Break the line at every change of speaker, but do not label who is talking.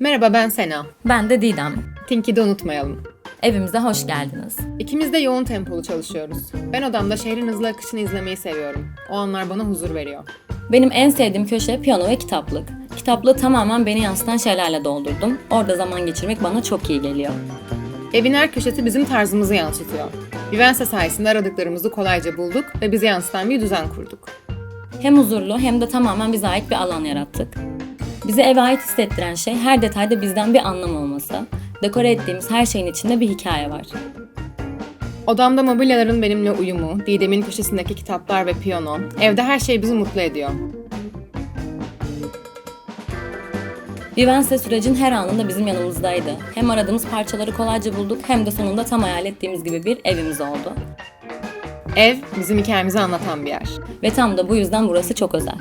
Merhaba ben Sena.
Ben de Didem.
Tinky'de unutmayalım.
Evimize hoş geldiniz.
İkimiz de yoğun tempolu çalışıyoruz. Ben odamda şehrin hızlı akışını izlemeyi seviyorum. O anlar bana huzur veriyor.
Benim en sevdiğim köşe piyano ve kitaplık. Kitaplığı tamamen beni yansıtan şeylerle doldurdum. Orada zaman geçirmek bana çok iyi geliyor.
Evin her köşesi bizim tarzımızı yansıtıyor. Vivense sayesinde aradıklarımızı kolayca bulduk ve bize yansıtan bir düzen kurduk.
Hem huzurlu hem de tamamen bize ait bir alan yarattık. Bize eve ait hissettiren şey her detayda bizden bir anlam olması. Dekore ettiğimiz her şeyin içinde bir hikaye var.
Odamda mobilyaların benimle uyumu, Didem'in köşesindeki kitaplar ve piyano, evde her şey bizi mutlu ediyor.
Vivense sürecin her anında bizim yanımızdaydı. Hem aradığımız parçaları kolayca bulduk hem de sonunda tam hayal ettiğimiz gibi bir evimiz oldu.
Ev, bizim hikayemizi anlatan bir yer.
Ve tam da bu yüzden burası çok özel.